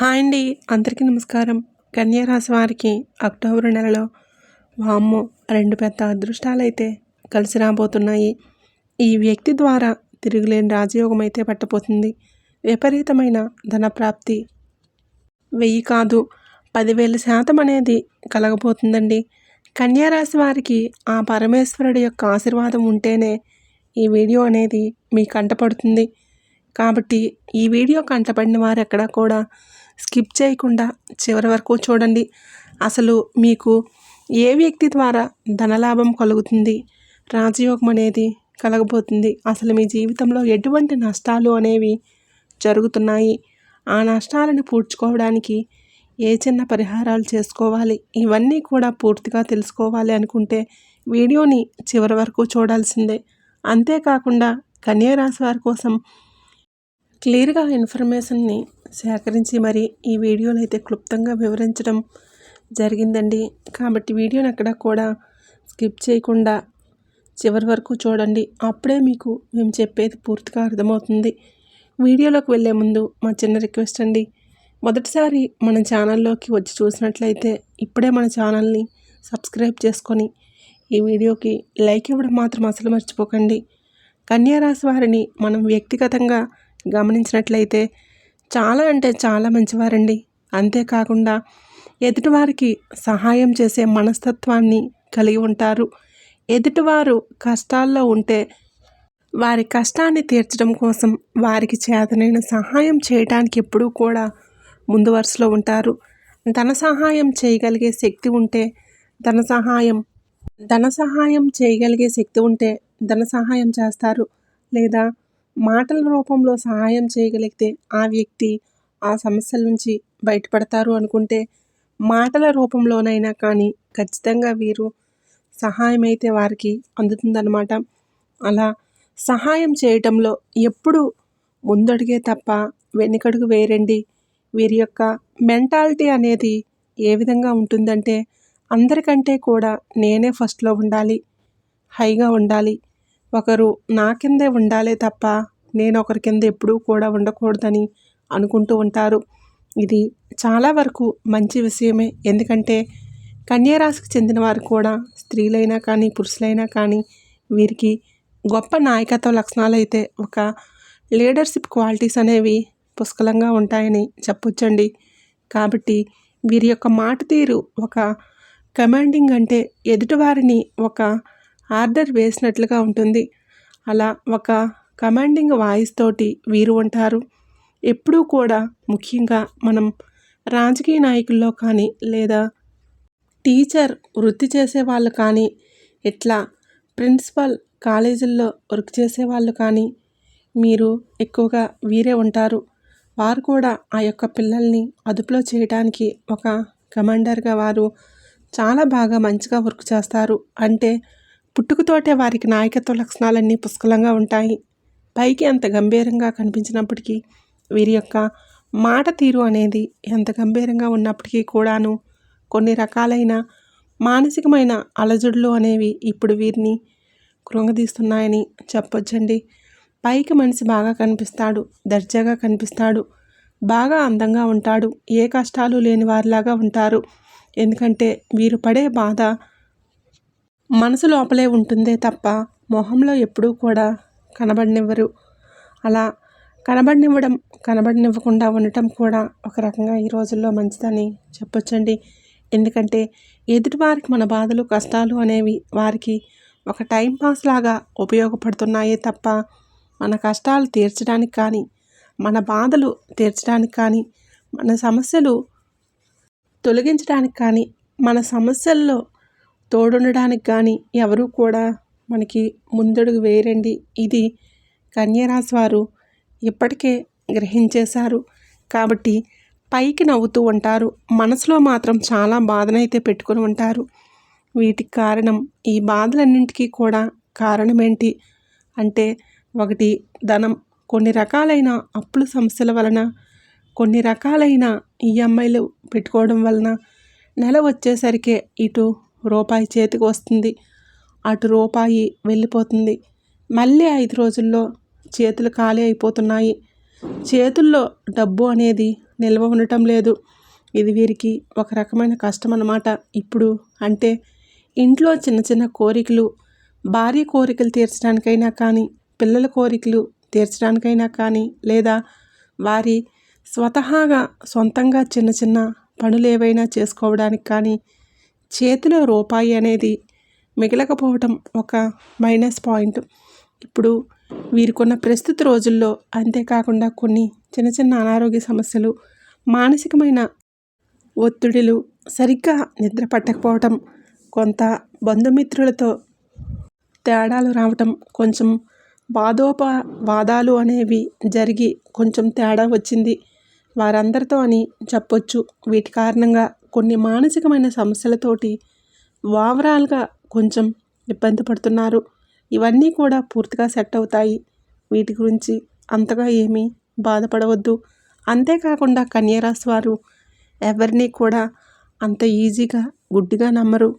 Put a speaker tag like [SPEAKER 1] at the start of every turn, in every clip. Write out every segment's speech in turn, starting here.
[SPEAKER 1] Hi అండి. అందరికీ నమస్కారం. కన్యారాశి వారికి అక్టోబర్ నెలలో వామ్మో రెండు పెద్ద అదృష్టాలు అయితే కలిసి రాబోతున్నాయి. ఈ వ్యక్తి ద్వారా తిరుగులేని రాజయోగం అయితే పట్టబోతుంది. విపరీతమైన ధనప్రాప్తి వెయ్యి కాదు పదివేల శాతం అనేది కలగబోతుందండి. కన్యారాశి వారికి ఆ పరమేశ్వరుడి యొక్క ఆశీర్వాదం ఉంటేనే ఈ వీడియో అనేది మీ కంటపడుతుంది కాబట్టి ఈ వీడియో కంటపడిన వారు ఎక్కడా కూడా స్కిప్ చేయకుండా చివరి వరకు చూడండి. అసలు మీకు ఏ వ్యక్తి ద్వారా ధనలాభం కలుగుతుంది? రాజయోగం అనేది కలగబోతుంది. అసలు మీ జీవితంలో ఎటువంటి నష్టాలు అనేవి జరుగుతున్నాయి? ఆ నష్టాలను పూడ్చుకోవడానికి ఏ చిన్న పరిహారాలు చేసుకోవాలి? ఇవన్నీ కూడా పూర్తిగా తెలుసుకోవాలి అనుకుంటే వీడియోని చివరి వరకు చూడాల్సిందే. అంతేకాకుండా కన్యారాశి వారి కోసం క్లియర్గా ఇన్ఫర్మేషన్ని సేకరించి మరి ఈ వీడియోలు అయితే క్లుప్తంగా వివరించడం జరిగిందండి. కాబట్టి వీడియోని అక్కడ కూడా స్కిప్ చేయకుండా చివరి వరకు చూడండి. అప్పుడే మీకు మేము చెప్పేది పూర్తిగా అర్థమవుతుంది. వీడియోలోకి వెళ్ళే ముందు మా చిన్న రిక్వెస్ట్ అండి. మొదటిసారి మన ఛానల్లోకి వచ్చి చూసినట్లయితే ఇప్పుడే మన ఛానల్ని సబ్స్క్రైబ్ చేసుకొని ఈ వీడియోకి లైక్ ఇవ్వడం మాత్రం అసలు మర్చిపోకండి. కన్యారాశి వారిని మనం వ్యక్తిగతంగా గమనించినట్లయితే చాలా అంటే చాలా మంచివారండి. అంతేకాకుండా ఎదుటివారికి సహాయం చేసే మనస్తత్వాన్ని కలిగి ఉంటారు. ఎదుటివారు కష్టాల్లో ఉంటే వారి కష్టాన్ని తీర్చడం కోసం వారికి చేతనైన సహాయం చేయడానికి ఎప్పుడూ కూడా ముందు వరుసలో ఉంటారు. ధన సహాయం చేయగలిగే శక్తి ఉంటే ధన సహాయం ధన సహాయం చేయగలిగే శక్తి ఉంటే ధన సహాయం చేస్తారు. లేదా మాటల రూపంలో సహాయం చేయగలిగితే ఆ వ్యక్తి ఆ సమస్యల నుంచి బయటపడతారు అనుకుంటే మాటల రూపంలోనైనా కానీ ఖచ్చితంగా వీరు సహాయం అయితే వారికి అందుతుందన్నమాట. అలా సహాయం చేయటంలో ఎప్పుడు ముందడిగే తప్ప వెనుకడుగు వేరండి. వీరి యొక్క మెంటాలిటీ అనేది ఏ విధంగా ఉంటుందంటే అందరికంటే కూడా నేనే ఫస్ట్లో ఉండాలి హైగా ఉండాలి. ఒకరు నా కిందే ఉండాలే తప్ప నేను ఒకరి కింద ఎప్పుడూ కూడా ఉండకూడదని అనుకుంటూ ఉంటారు. ఇది చాలా వరకు మంచి విషయమే. ఎందుకంటే కన్యారాశికి చెందిన వారు కూడా స్త్రీలైనా కానీ పురుషులైనా కానీ వీరికి గొప్ప నాయకత్వ లక్షణాలు అయితే ఒక లీడర్షిప్ క్వాలిటీస్ అనేవి పుష్కలంగా ఉంటాయని చెప్పొచ్చండి. కాబట్టి వీరి యొక్క మాట తీరు ఒక కమాండింగ్ అంటే ఎదుటివారిని ఒక ఆర్డర్ వేసినట్లుగా ఉంటుంది. అలా ఒక కమాండింగ్ వాయిస్ తోటి వీరు ఉంటారు. ఎప్పుడూ కూడా ముఖ్యంగా మనం రాజకీయ నాయకుల్లో కానీ లేదా టీచర్ వృత్తి చేసే వాళ్ళు కానీ ఇట్లా ప్రిన్సిపల్ కాలేజీల్లో వర్క్ చేసే వాళ్ళు కానీ మీరు ఎక్కువగా వీరే ఉంటారు. వారు కూడా ఆ యొక్క పిల్లల్ని అదుపులో చేయడానికి ఒక కమాండర్గా వారు చాలా బాగా మంచిగా వర్క్ చేస్తారు. అంటే పుట్టుకతోటే వారికి నాయకత్వ లక్షణాలన్నీ పుష్కలంగా ఉంటాయి. పైకి అంత గంభీరంగా కనిపించినప్పటికీ వీరి యొక్క మాట తీరు అనేది ఎంత గంభీరంగా ఉన్నప్పటికీ కూడాను కొన్ని రకాలైన మానసికమైన అలజడులు అనేవి ఇప్పుడు వీరిని కృంగదీస్తున్నాయని చెప్పొచ్చండి. పైకి మనిషి బాగా కనిపిస్తాడు దర్జాగా కనిపిస్తాడు బాగా అందంగా ఉంటాడు ఏ కష్టాలు లేని వారిలాగా ఉంటారు. ఎందుకంటే వీరు పడే బాధ మనసు లోపలే ఉంటుందే తప్ప మొహంలో ఎప్పుడూ కూడా కనబడినివ్వరు. అలా కనబడినివ్వడం కనబడినివ్వకుండా ఉండటం కూడా ఒక రకంగా ఈ రోజుల్లో మంచిదని చెప్పొచ్చండి. ఎందుకంటే ఎదుటివారికి మన బాధలు కష్టాలు అనేవి వారికి ఒక టైం పాస్ లాగా ఉపయోగపడుతున్నాయే తప్ప మన కష్టాలు తీర్చడానికి కానీ మన బాధలు తీర్చడానికి కానీ మన సమస్యలు తొలగించడానికి కానీ మన సమస్యల్లో తోడుండడానికి కానీ ఎవరూ కూడా మనకి ముందడుగు వేయరండి. ఇది కన్యరాశి వారు ఇప్పటికే గ్రహించేశారు. కాబట్టి పైకి నవ్వుతూ ఉంటారు. మనసులో మాత్రం చాలా బాధనైతే పెట్టుకుని ఉంటారు. వీటికి కారణం ఈ బాధలన్నింటికీ కూడా కారణమేంటి? అంటే ఒకటి ధనం. కొన్ని రకాలైన అప్పుల సమస్యల వలన కొన్ని రకాలైన ఈఎంఐలు పెట్టుకోవడం వలన నెల వచ్చేసరికి ఇటు రూపాయి చేతికి వస్తుంది. అటు రూపాయి వెళ్ళిపోతుంది. మళ్ళీ ఐదు రోజుల్లో చేతులు ఖాళీ అయిపోతున్నాయి. చేతుల్లో డబ్బు అనేది నిల్వ ఉండటం లేదు. ఇది వీరికి ఒక రకమైన కష్టం అన్నమాట ఇప్పుడు అంటే ఇంట్లో చిన్న చిన్న కోరికలు భార్య కోరికలు తీర్చడానికైనా కానీ పిల్లల కోరికలు తీర్చడానికైనా కానీ లేదా వారి స్వతహాగా సొంతంగా చిన్న చిన్న పనులు ఏవైనా చేసుకోవడానికి కానీ చేతిలో రూపాయి అనేది మిగలకపోవటం ఒక మైనస్ పాయింట్. ఇప్పుడు వీరికున్న ప్రస్తుత రోజుల్లో అంతేకాకుండా కొన్ని చిన్న చిన్న అనారోగ్య సమస్యలు మానసికమైన ఒత్తిడులు సరిగ్గా నిద్ర పట్టకపోవటం కొంత బంధుమిత్రులతో తేడాలు రావటం కొంచెం వాదోపవాదాలు అనేవి జరిగి కొంచెం తేడా వచ్చింది. వారందరితో అని చెప్పొచ్చు. వీటి కారణంగా కొన్ని మానసికమైన సమస్యలతోటి ఓవరాల్గా కొంచెం ఇబ్బంది పడుతున్నారు. ఇవన్నీ కూడా పూర్తిగా సెట్ అవుతాయి. వీటి గురించి అంతగా ఏమీ బాధపడవద్దు. అంతేకాకుండా కన్యరాశి వారు ఎవరిని కూడా అంత ఈజీగా గుడ్డిగా నమ్మరు.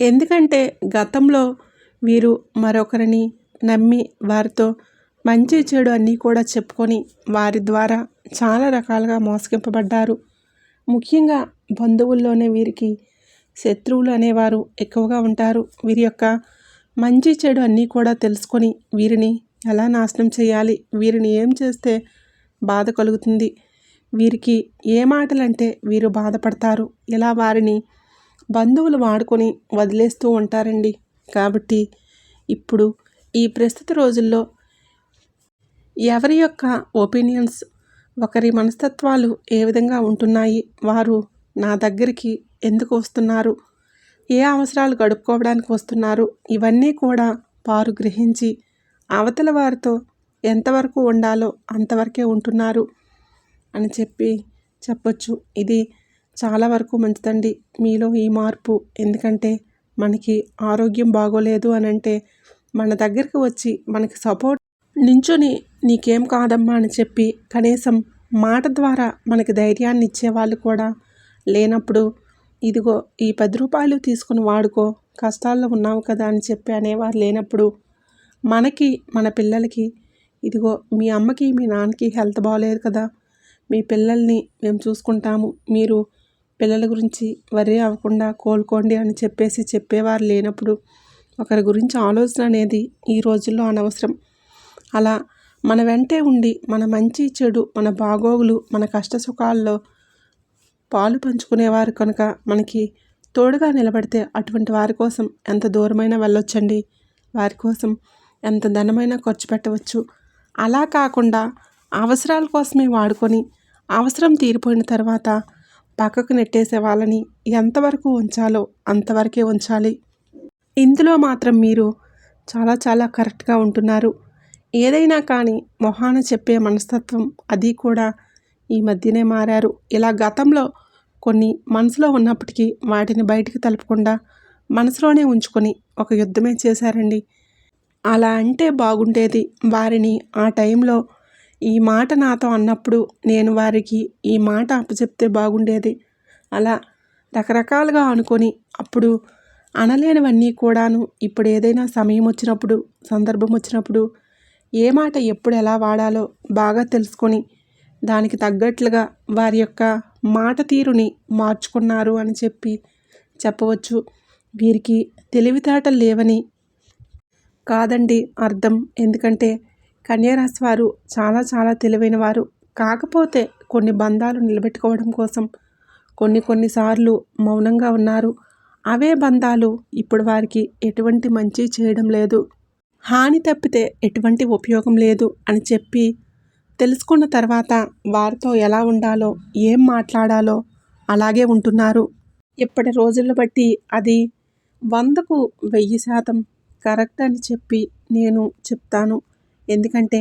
[SPEAKER 1] ఎందుకంటే గతంలో వీరు మరొకరిని నమ్మి వారితో మంచి చెడు అన్నీ కూడా చెప్పుకొని వారి ద్వారా చాలా రకాలుగా మోసగింపబడ్డారు. ముఖ్యంగా బంధువుల్లోనే వీరికి శత్రువులు అనేవారు ఎక్కువగా ఉంటారు. వీరి యొక్క మంచి చెడు అన్నీ కూడా తెలుసుకొని వీరిని ఎలా నాశనం చేయాలి? వీరిని ఏం చేస్తే బాధ కలుగుతుంది? వీరికి ఏ మాటలంటే వీరు బాధపడతారు? ఇలా వారిని బంధువులు వాడుకొని వదిలేస్తూ ఉంటారండి? కాబట్టి ఇప్పుడు ఈ ప్రస్తుత రోజుల్లో ఎవరి యొక్క ఒపీనియన్స్ ఒకరి మనస్తత్వాలు ఏ విధంగా ఉంటున్నాయి? వారు నా దగ్గరికి ఎందుకు వస్తున్నారు? ఏ అవసరాలు గడుపుకోవడానికి వస్తున్నారు? ఇవన్నీ కూడా వారు గ్రహించి అవతల వారితో ఎంతవరకు ఉండాలో అంతవరకే ఉంటున్నారు అని చెప్పి చెప్పొచ్చు. ఇది చాలా వరకు మంచిదండి. మీలో ఈ మార్పు. ఎందుకంటే మనకి ఆరోగ్యం బాగోలేదు అని అంటే మన దగ్గరికి వచ్చి మనకి సపోర్ట్ నించుని నీకేం కాదమ్మా అని చెప్పి కనీసం మాట ద్వారా మనకి ధైర్యాన్ని ఇచ్చేవాళ్ళు కూడా లేనప్పుడు ఇదిగో ఈ పది రూపాయలు తీసుకుని వాడుకో కష్టాల్లో ఉన్నావు కదా అని చెప్పి అనేవారు లేనప్పుడు మనకి మన పిల్లలకి ఇదిగో మీ అమ్మకి మీ నాన్నకి హెల్త్ బాగలేదు కదా మీ పిల్లల్ని మేము చూసుకుంటాము మీరు పిల్లల గురించి వరి అవ్వకుండా కోలుకోండి అని చెప్పేసి చెప్పేవారు లేనప్పుడు ఒకరి గురించి ఆలోచన అనేది ఈ రోజుల్లో అనవసరం. అలా మన వెంటే ఉండి మన మంచి చెడు మన బాగోగులు మన కష్ట సుఖాల్లో పాలు పంచుకునేవారు కనుక మనకి తోడుగా నిలబడితే అటువంటి వారి కోసం ఎంత దూరమైనా వెళ్ళొచ్చండి. వారి కోసం ఎంత ధనమైనా ఖర్చు పెట్టవచ్చు. అలా కాకుండా అవసరాల కోసమే వాడుకొని అవసరం తీరిపోయిన తర్వాత పక్కకు నెట్టేసే వాళ్ళని ఎంతవరకు ఉంచాలో అంతవరకే ఉంచాలి. ఇందులో మాత్రం మీరు చాలా చాలా కరెక్ట్గా ఉంటున్నారు. ఏదైనా కానీ మొహాన చెప్పే మనస్తత్వం అది కూడా ఈ మధ్యనే మారారు. ఇలా గతంలో కొన్ని మనసులో ఉన్నప్పటికీ వాటిని బయటికి తలపకుండా మనసులోనే ఉంచుకొని ఒక యుద్ధమే చేశారండి. అలా అంటే బాగుండేది. వారిని ఆ టైంలో ఈ మాట నాతో అన్నప్పుడు నేను వారికి ఈ మాట అప్పచెప్తే బాగుండేది. అలా రకరకాలుగా అనుకొని అప్పుడు అనలేనివన్నీ కూడాను ఇప్పుడు ఏదైనా సమయం వచ్చినప్పుడు సందర్భం వచ్చినప్పుడు ఏ మాట ఎప్పుడు ఎలా వాడాలో బాగా తెలుసుకొని దానికి తగ్గట్లుగా వారి యొక్క మాట తీరుని మార్చుకున్నారు అని చెప్పి చెప్పవచ్చు. వీరికి తెలివితేటలు లేవని కాదండి అర్థం. ఎందుకంటే కన్యారాశి వారు చాలా చాలా తెలివైన వారు. కాకపోతే కొన్ని బంధాలు నిలబెట్టుకోవడం కోసం కొన్ని కొన్నిసార్లు మౌనంగా ఉన్నారు. అవే బంధాలు ఇప్పుడు వారికి ఎటువంటి మంచి చేయడం లేదు. హాని తప్పితే ఎటువంటి ఉపయోగం లేదు అని చెప్పి తెలుసుకున్న తర్వాత వారితో ఎలా ఉండాలో ఏం మాట్లాడాలో అలాగే ఉంటున్నారు. ఇప్పటి రోజులను బట్టి అది వందకు వెయ్యి శాతం కరెక్ట్ అని చెప్పి నేను చెప్తాను. ఎందుకంటే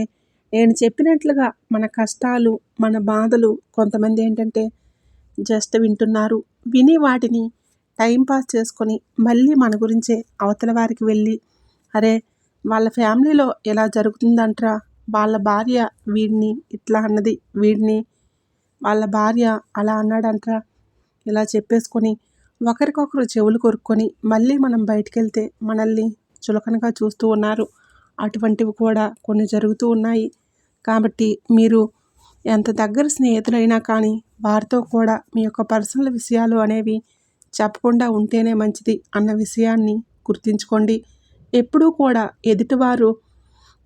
[SPEAKER 1] నేను చెప్పినట్లుగా మన కష్టాలు మన బాధలు కొంతమంది ఏంటంటే జస్ట్ వింటున్నారు. విని వాటిని టైంపాస్ చేసుకొని మళ్ళీ మన గురించే అవతల వారికి వెళ్ళి అరే వాళ్ళ ఫ్యామిలీలో ఎలా జరుగుతుందంట్రా? వాళ్ళ భార్య వీడిని ఇట్లా అన్నది. వీడిని వాళ్ళ భార్య అలా అన్నాడంట్రా. ఇలా చెప్పేసుకొని ఒకరికొకరు చెవులు కొరుక్కొని మళ్ళీ మనం బయటికి వెళ్తే మనల్ని చులకనగా చూస్తూ ఉన్నారు. అటువంటివి కూడా కొన్ని జరుగుతూ ఉన్నాయి. కాబట్టి మీరు ఎంత దగ్గర స్నేహితులైనా కానీ వారితో కూడా మీ యొక్క పర్సనల్ విషయాలు అనేవి చెప్పకుండా ఉంటేనే మంచిది అన్న విషయాన్ని గుర్తుంచుకోండి. ఎప్పుడూ కూడా ఎదుటివారు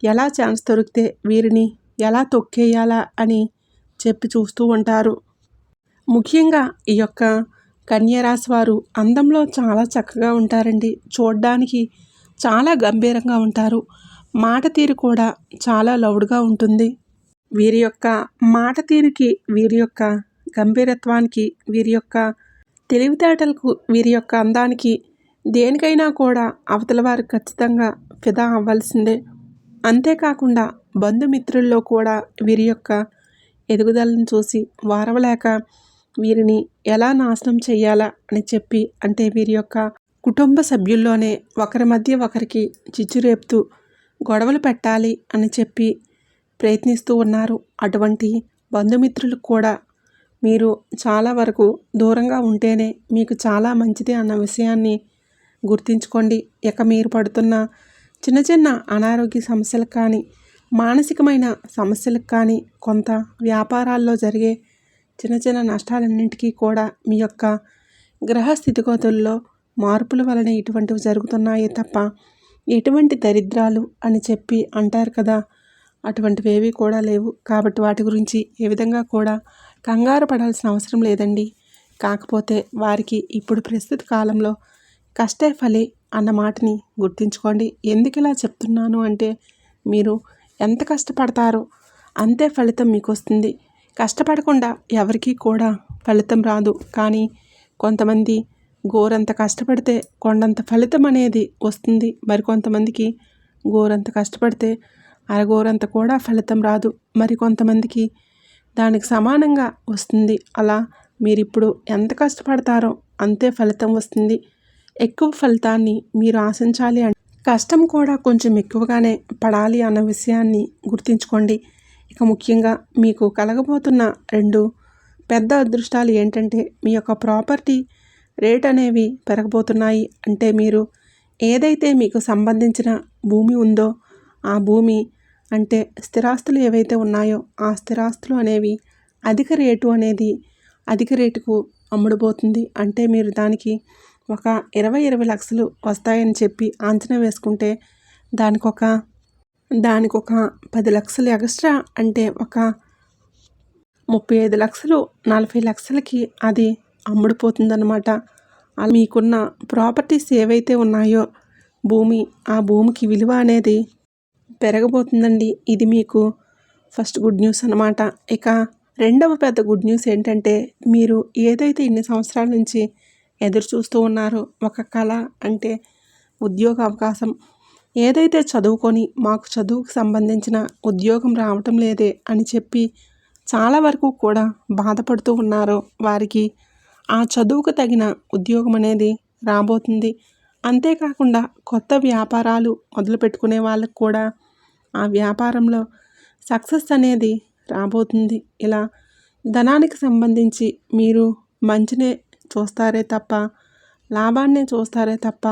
[SPEAKER 1] ఎలా ఛాన్స్ దొరికితే వీరిని ఎలా తొక్కేయాలా అని చెప్పి చూస్తూ ఉంటారు. ముఖ్యంగా ఈ యొక్క కన్యరాశి వారు అందంలో చాలా చక్కగా ఉంటారండి. చూడడానికి చాలా గంభీరంగా ఉంటారు. మాట తీరు కూడా చాలా లౌడ్గా ఉంటుంది. వీరి యొక్క మాట తీరుకి వీరి యొక్క గంభీరత్వానికి వీరి యొక్క తెలివితేటలకు వీరి యొక్క అందానికి దేనికైనా కూడా అవతల వారు ఖచ్చితంగా ఫిదా అవ్వాల్సిందే. అంతేకాకుండా బంధుమిత్రుల్లో కూడా వీరి యొక్క ఎదుగుదలను చూసి వారవలేక వీరిని ఎలా నాశనం చేయాలా అని చెప్పి అంటే వీరి యొక్క కుటుంబ సభ్యుల్లోనే ఒకరి మధ్య ఒకరికి చిచ్చు రేపుతూ గొడవలు పెట్టాలి అని చెప్పి ప్రయత్నిస్తూ ఉన్నారు. అటువంటి బంధుమిత్రులు కూడా మీరు చాలా వరకు దూరంగా ఉంటేనే మీకు చాలా మంచిది అన్న విషయాన్ని గుర్తుంచుకోండి. ఇక మీరు పడుతున్న చిన్న చిన్న అనారోగ్య సమస్యలకు కానీ మానసికమైన సమస్యలకు కానీ కొంత వ్యాపారాల్లో జరిగే చిన్న చిన్న నష్టాలన్నింటికీ కూడా మీ యొక్క గ్రహ స్థితిగతుల్లో మార్పుల వలన ఇటువంటివి జరుగుతున్నాయే తప్ప ఎటువంటి దరిద్రాలు అని చెప్పి అంటారు కదా అటువంటివి ఏవి కూడా లేవు. కాబట్టి వాటి గురించి ఏ విధంగా కూడా కంగారు పడాల్సిన అవసరం లేదండి. కాకపోతే వారికి ఇప్పుడు ప్రస్తుత కాలంలో కష్టే ఫలి అన్న మాటని గుర్తుంచుకోండి. ఎందుకు ఇలా చెప్తున్నాను అంటే మీరు ఎంత కష్టపడతారో అంతే ఫలితం మీకు వస్తుంది కష్టపడకుండా ఎవరికీ కూడా ఫలితం రాదు. కానీ కొంతమంది గోరంత కష్టపడితే కొండంత ఫలితం అనేది వస్తుంది. మరికొంతమందికి గోరంత కష్టపడితే అరగోరంత కూడా ఫలితం రాదు. మరి కొంతమందికి దానికి సమానంగా వస్తుంది. అలా మీరు ఇప్పుడు ఎంత కష్టపడతారో అంతే ఫలితం వస్తుంది. ఎక్కువ ఫలితాన్ని మీరు ఆశించాలి అంటే కష్టం కూడా కొంచెం ఎక్కువగానే పడాలి అన్న విషయాన్ని గుర్తుంచుకోండి. ఇక ముఖ్యంగా మీకు కలగబోతున్న రెండు పెద్ద అదృష్టాలు ఏంటంటే మీ యొక్క ప్రాపర్టీ రేట్ అనేవి పెరగబోతున్నాయి. అంటే మీరు ఏదైతే మీకు సంబంధించిన భూమి ఉందో ఆ భూమి అంటే స్థిరాస్తులు ఏవైతే ఉన్నాయో ఆ స్థిరాస్తులు అనేవి అధిక రేటు అనేది అధిక రేటుకు అమ్ముడుపోతుంది. అంటే మీరు దానికి ఒక ఇరవై ఇరవై లక్షలు వస్తాయని చెప్పి అంచనా వేసుకుంటే దానికొక దానికొక పది లక్షలు ఎక్స్ట్రా అంటే ఒక ముప్పై ఐదు లక్షలు నలభై లక్షలకి అది అమ్ముడుపోతుందన్నమాట. మీకున్న ప్రాపర్టీస్ ఏవైతే ఉన్నాయో భూమి ఆ భూమికి విలువ అనేది పెరగబోతుందండి. ఇది మీకు ఫస్ట్ గుడ్ న్యూస్ అనమాట ఇక రెండవ పెద్ద గుడ్ న్యూస్ ఏంటంటే మీరు ఏదైతే ఇన్ని సంవత్సరాల నుంచి ఎదురు చూస్తూ ఉన్నారో. ఒక కళ అంటే ఉద్యోగ అవకాశం. ఏదైతే చదువుకొని మాకు చదువుకు సంబంధించిన ఉద్యోగం రావటం లేదే అని చెప్పి చాలా వరకు కూడా బాధపడుతూ ఉన్నారో. వారికి ఆ చదువుకు తగిన ఉద్యోగం అనేది రాబోతుంది. అంతేకాకుండా కొత్త వ్యాపారాలు మొదలుపెట్టుకునే వాళ్ళకు కూడా ఆ వ్యాపారంలో సక్సెస్ అనేది రాబోతుంది. ఇలా ధనానికి సంబంధించి మీరు మంచినే చూస్తారే తప్ప? లాభాన్నే చూస్తారే తప్ప?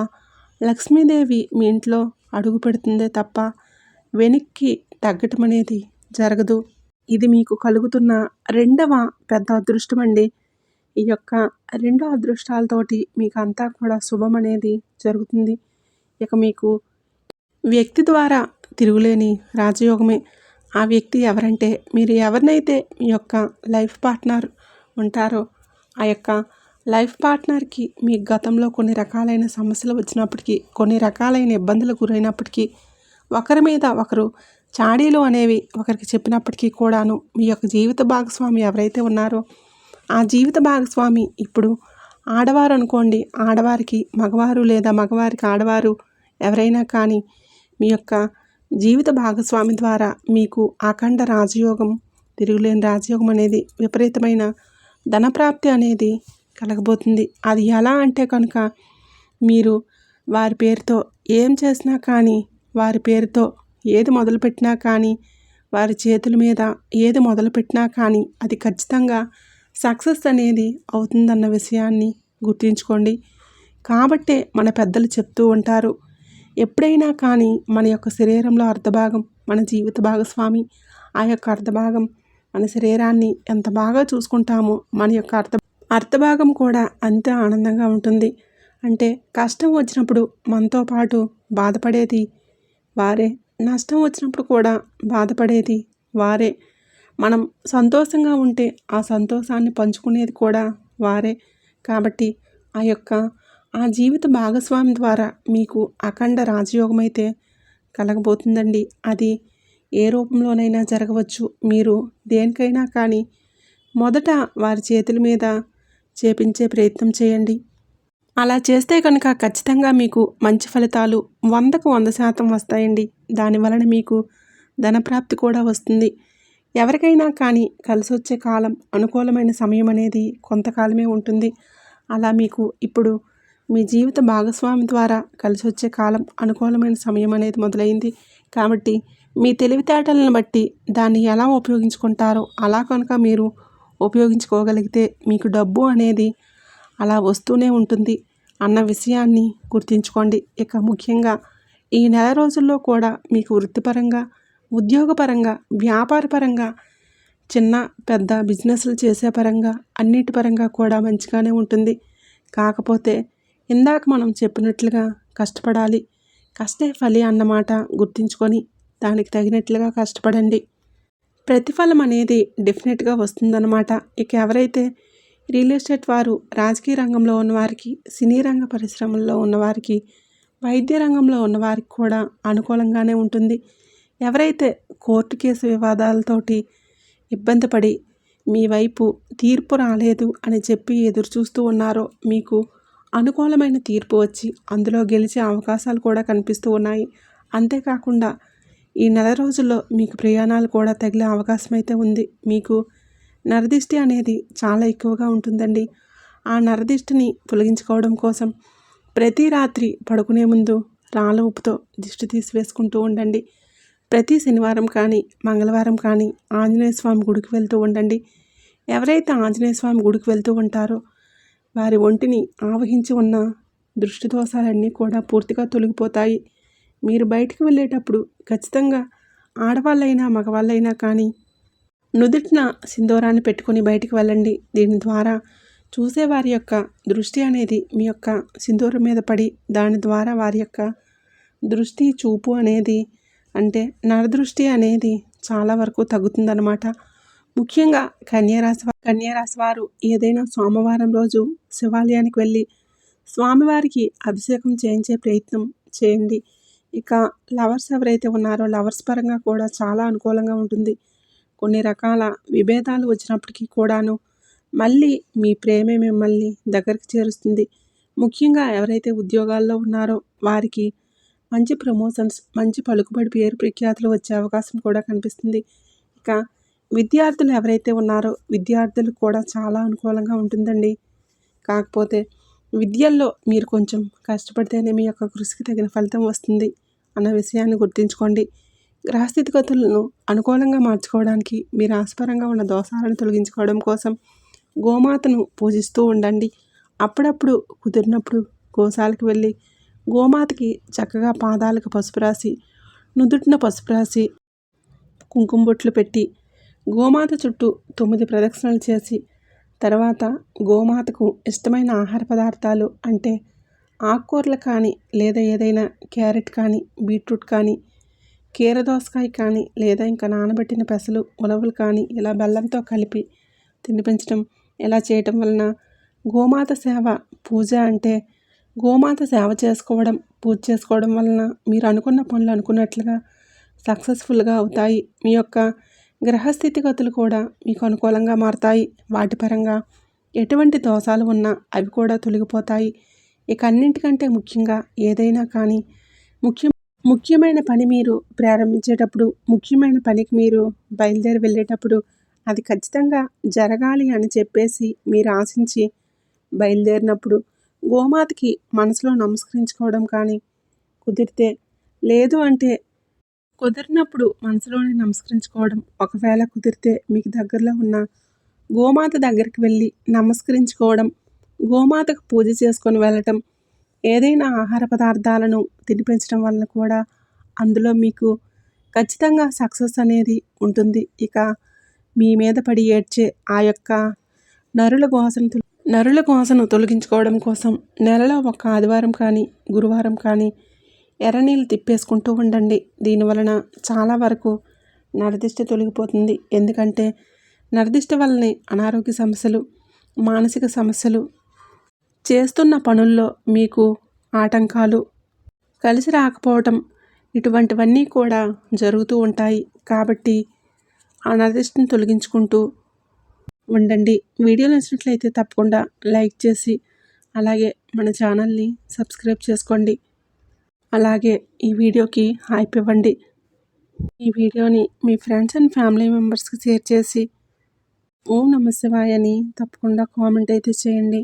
[SPEAKER 1] లక్ష్మీదేవి మీ ఇంట్లో అడుగు పెడుతుందే తప్ప? వెనక్కి తగ్గటం అనేది జరగదు. ఇది మీకు కలుగుతున్న రెండవ పెద్ద అదృష్టం అండి ఈ యొక్క రెండు అదృష్టాలతోటి మీకు అంతా కూడా శుభం అనేది జరుగుతుంది. ఇక మీకు వ్యక్తి ద్వారా తిరుగులేని రాజయోగమే. ఆ వ్యక్తి ఎవరంటే మీరు ఎవరినైతే మీ యొక్క లైఫ్ పార్ట్నర్ ఉంటారో ఆ యొక్క లైఫ్ పార్ట్నర్కి మీ గతంలో కొన్ని రకాలైన సమస్యలు వచ్చినప్పటికీ కొన్ని రకాలైన ఇబ్బందులు గురైనప్పటికీ ఒకరి మీద ఒకరు చాడీలు అనేవి ఒకరికి చెప్పినప్పటికీ కూడాను మీ యొక్క జీవిత భాగస్వామి ఎవరైతే ఉన్నారో ఆ జీవిత భాగస్వామి ఇప్పుడు ఆడవారు అనుకోండి ఆడవారికి మగవారు లేదా మగవారికి ఆడవారు ఎవరైనా కానీ మీ యొక్క జీవిత భాగస్వామి ద్వారా మీకు అఖండ రాజయోగం తిరుగులేని రాజయోగం అనేది విపరీతమైన ధనప్రాప్తి అనేది కలగబోతుంది. అది ఎలా అంటే కనుక మీరు వారి పేరుతో ఏం చేసినా కానీ వారి పేరుతో ఏది మొదలుపెట్టినా కానీ వారి చేతుల మీద ఏది మొదలుపెట్టినా కానీ అది ఖచ్చితంగా సక్సెస్ అనేది అవుతుందన్న విషయాన్ని గుర్తుంచుకోండి. కాబట్టే మన పెద్దలు చెప్తూ ఉంటారు ఎప్పుడైనా కానీ మన యొక్క శరీరంలో అర్ధభాగం మన జీవిత భాగస్వామి ఆ యొక్క అర్ధభాగం మన శరీరాన్ని ఎంత బాగా చూసుకుంటామో మన యొక్క అర్థ అర్థభాగం కూడా అంతే ఆనందంగా ఉంటుంది. అంటే కష్టం వచ్చినప్పుడు మనతో పాటు బాధపడేది వారే. నష్టం వచ్చినప్పుడు కూడా బాధపడేది వారే. మనం సంతోషంగా ఉంటే ఆ సంతోషాన్ని పంచుకునేది కూడా వారే. కాబట్టి ఆ యొక్క ఆ జీవిత భాగస్వామి ద్వారా మీకు అఖండ రాజయోగం అయితే కలగబోతుందండి. అది ఏ రూపంలోనైనా జరగవచ్చు. మీరు దేనికైనా కానీ మొదట వారి చేతుల మీద చేపించే ప్రయత్నం చేయండి. అలా చేస్తే కనుక ఖచ్చితంగా మీకు మంచి ఫలితాలు వందకు వంద శాతం వస్తాయండి. దాని వలన మీకు ధనప్రాప్తి కూడా వస్తుంది. ఎవరికైనా కానీ కలిసి వచ్చే కాలం అనుకూలమైన సమయం అనేది కొంతకాలమే ఉంటుంది. అలా మీకు ఇప్పుడు మీ జీవిత భాగస్వామి ద్వారా కలిసి వచ్చే కాలం అనుకూలమైన సమయం అనేది మొదలైంది. కాబట్టి మీ తెలివితేటలను బట్టి దాన్ని ఎలా ఉపయోగించుకుంటారో అలా కనుక మీరు ఉపయోగించుకోగలిగితే మీకు డబ్బు అనేది అలా వస్తూనే ఉంటుంది అన్న విషయాన్ని గుర్తుంచుకోండి. ఇక ముఖ్యంగా ఈ నెల రోజుల్లో కూడా మీకు వృత్తిపరంగా ఉద్యోగపరంగా వ్యాపారపరంగా చిన్న పెద్ద బిజినెస్లు చేసే పరంగా అన్నిటి పరంగా కూడా మంచిగానే ఉంటుంది. కాకపోతే ఇందాక మనం చెప్పినట్లుగా కష్టపడాలి కష్టే ఫలి అన్నమాట గుర్తుంచుకొని దానికి తగినట్లుగా కష్టపడండి. ప్రతిఫలం అనేది డెఫినెట్గా వస్తుందన్నమాట. ఇక ఎవరైతే రియల్ ఎస్టేట్ వారు రాజకీయ రంగంలో ఉన్నవారికి సినీ రంగ పరిశ్రమల్లో ఉన్నవారికి వైద్య రంగంలో ఉన్నవారికి కూడా అనుకూలంగానే ఉంటుంది. ఎవరైతే కోర్టు కేసు వివాదాలతోటి ఇబ్బంది పడి మీ వైపు తీర్పు రాలేదు అని చెప్పి ఎదురు చూస్తూ ఉన్నారో మీకు అనుకూలమైన తీర్పు వచ్చి అందులో గెలిచే అవకాశాలు కూడా కనిపిస్తూ ఉన్నాయి. అంతేకాకుండా ఈ నెల రోజుల్లో మీకు ప్రయాణాలు కూడా తగిలే అవకాశం అయితే ఉంది. మీకు నరదిష్టి అనేది చాలా ఎక్కువగా ఉంటుందండి. ఆ నరదిష్టిని తొలగించుకోవడం కోసం ప్రతి రాత్రి పడుకునే ముందు రాళ్ళ ఉప్పుతో దిష్టి తీసివేసుకుంటూ ఉండండి. ప్రతి శనివారం కానీ మంగళవారం కానీ ఆంజనేయ స్వామి గుడికి వెళ్తూ ఉండండి. ఎవరైతే ఆంజనేయ స్వామి గుడికి వెళ్తూ ఉంటారో వారి ఒంటిని ఆవహించి ఉన్న దృష్టి దోషాలన్నీ కూడా పూర్తిగా తొలగిపోతాయి. మీరు బయటికి వెళ్ళేటప్పుడు ఖచ్చితంగా ఆడవాళ్ళైనా మగవాళ్ళైనా కానీ నుదుటిన సింధూరాన్ని పెట్టుకొని బయటికి వెళ్ళండి. దీని ద్వారా చూసే వారి యొక్క దృష్టి అనేది మీ యొక్క సింధూరం మీద పడి దాని ద్వారా వారి యొక్క దృష్టి చూపు అనేది అంటే నరదృష్టి అనేది చాలా వరకు తగ్గుతుందన్నమాట. ముఖ్యంగా కన్యారాశి కన్యారాశి వారు ఏదైనా సోమవారం రోజు శివాలయానికి వెళ్ళి స్వామివారికి అభిషేకం చేయించే ప్రయత్నం చేయండి. ఇక లవర్స్ ఎవరైతే ఉన్నారో లవర్స్ పరంగా కూడా చాలా అనుకూలంగా ఉంటుంది. కొన్ని రకాల విభేదాలు వచ్చినప్పటికీ కూడాను మళ్ళీ మీ ప్రేమే మిమ్మల్ని దగ్గరికి చేరుస్తుంది. ముఖ్యంగా ఎవరైతే ఉద్యోగాల్లో ఉన్నారో వారికి మంచి ప్రమోషన్స్ మంచి పలుకుబడి పేరు ప్రఖ్యాతులు వచ్చే అవకాశం కూడా కనిపిస్తుంది. ఇక విద్యార్థులు ఎవరైతే ఉన్నారో విద్యార్థులు కూడా చాలా అనుకూలంగా ఉంటుందండి. కాకపోతే విద్యల్లో మీరు కొంచెం కష్టపడితేనే మీ యొక్క కృషికి తగిన ఫలితం వస్తుంది. అన్న విషయాన్ని గుర్తుంచుకోండి. గ్రహస్థితిగతులను అనుకూలంగా మార్చుకోవడానికి మీరు ఆస్పరంగా ఉన్న దోషాలను తొలగించుకోవడం కోసం గోమాతను పూజిస్తూ ఉండండి. అప్పుడప్పుడు కుదిరినప్పుడు గోశాలకు వెళ్ళి గోమాతకి చక్కగా పాదాలకు పసుపు రాసి నుదుటిన పసుపు రాసి కుంకుమ బొట్లు పెట్టి గోమాత చుట్టూ తొమ్మిది ప్రదక్షిణలు చేసి తర్వాత గోమాతకు ఇష్టమైన ఆహార పదార్థాలు అంటే ఆకుకూరలు కానీ లేదా ఏదైనా క్యారెట్ కానీ బీట్రూట్ కానీ కీరదోసకాయ కానీ లేదా ఇంకా నానబెట్టిన పెసలు ఉలవలు కానీ ఇలా బెల్లంతో కలిపి తినిపించడం ఇలా చేయటం వలన గోమాత సేవ పూజ అంటే గోమాత సేవ చేసుకోవడం పూజ చేసుకోవడం వలన మీరు అనుకున్న పనులు అనుకున్నట్లుగా సక్సెస్ఫుల్గా అవుతాయి. మీ యొక్క గ్రహస్థితిగతులు కూడా మీకు అనుకూలంగా మారుతాయి. వాటి పరంగా ఎటువంటి దోషాలు ఉన్నా అవి కూడా తొలగిపోతాయి. ఇక అన్నింటికంటే ముఖ్యంగా ఏదైనా కానీ ముఖ్య ముఖ్యమైన పని మీరు ప్రారంభించేటప్పుడు ముఖ్యమైన పనికి మీరు బయలుదేరి వెళ్ళేటప్పుడు అది ఖచ్చితంగా జరగాలి అని చెప్పేసి మీరు ఆశించి బయలుదేరినప్పుడు గోమాతకి మనసులో నమస్కరించుకోవడం కానీ కుదిరితే లేదు అంటే కుదిరినప్పుడు మనసులోనే నమస్కరించుకోవడం ఒకవేళ కుదిరితే మీకు దగ్గరలో ఉన్న గోమాత దగ్గరికి వెళ్ళి నమస్కరించుకోవడం గోమాతకు పూజ చేసుకొని వెళ్ళటం ఏదైనా ఆహార పదార్థాలను తినిపించడం వల్ల కూడా అందులో మీకు ఖచ్చితంగా సక్సెస్ అనేది ఉంటుంది. ఇక మీ మీద పడి ఏడ్చే ఆ యొక్క నరుల గోసను తొల- నరుల గోసను తొలగించుకోవడం కోసం నెలలో ఒక ఆదివారం కానీ గురువారం కానీ ఎర్రనీళ్ళు తిప్పేసుకుంటూ ఉండండి. దీనివలన చాలా వరకు నరదిష్ట తొలగిపోతుంది. ఎందుకంటే నరదిష్ట వల్లనే అనారోగ్య సమస్యలు మానసిక సమస్యలు చేస్తున్న పనుల్లో మీకు ఆటంకాలు కలిసి రాకపోవటం ఇటువంటివన్నీ కూడా జరుగుతూ ఉంటాయి. కాబట్టి ఆ తొలగించుకుంటూ ఉండండి. వీడియో నచ్చినట్లయితే తప్పకుండా లైక్ చేసి అలాగే మన ఛానల్ని సబ్స్క్రైబ్ చేసుకోండి. అలాగే ఈ వీడియోకి హైప్ ఇవ్వండి. ఈ వీడియోని మీ ఫ్రెండ్స్ అండ్ ఫ్యామిలీ మెంబర్స్కి షేర్ చేసి ఓం నమ అని తప్పకుండా కామెంట్ అయితే చేయండి.